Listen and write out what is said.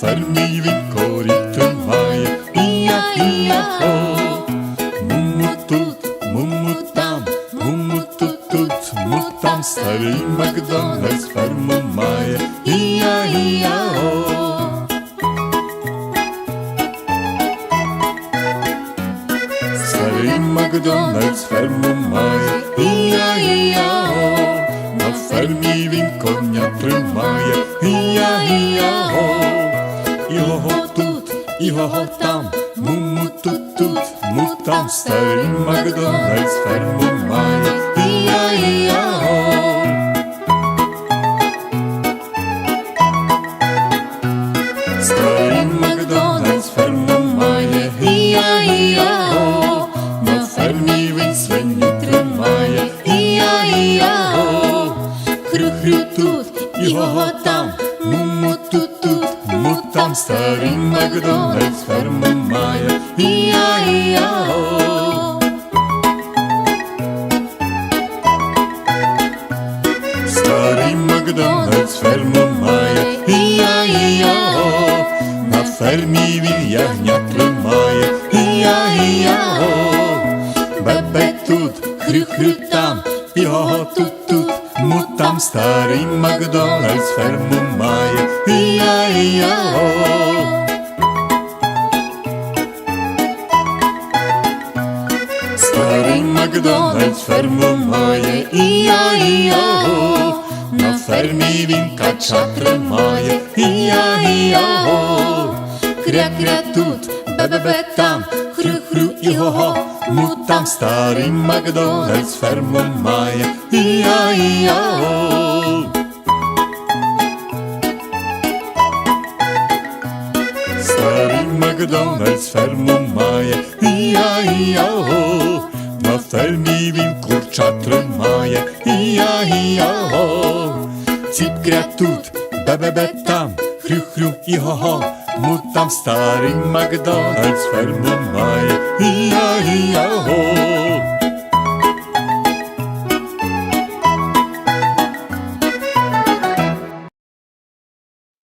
цар мій вікорі тримає, ія, ія, хо. Муму тут, муму там, муму тут, тут, му там, старий Макдональдс ферму має, ія, ія, о. Старий Макдональдс ферму має, ія, ія, о. На фермі він конь його там, муму тут тут, му там старий Макдональдс ферму має. І-я-і-я-о. Старий Макдональдс ферму має. Хрю-хрю тут, його там, там старий Макдональдс ферму має. Старий Макдональдс ферму має. І-я-і-я-о. На фермі він ягня тримає. І-я-і-я-о. Бебе тут, хрю-хрю там, його тут тут, му там старий Макдональдс ферму має. І-я-і-я-о. Старий Макдональдс ферму має. І-я-і-я-о. На фермі він кача тримає. І-я-і-я-о. Кря-кря тут, бе-бе-бе там, хрю-хрю і го-го. Му там старий Макдональдс ферму має. І-я-і-я-о. Старий Макдональдс ферму має. І-я-і-я-о. На фермі він курча тримає. І-я-і-я-о. Ціпкря тут, бе-бе-бе там, хрю-хрю і го-го. Му там старий Макдональдс ферму має.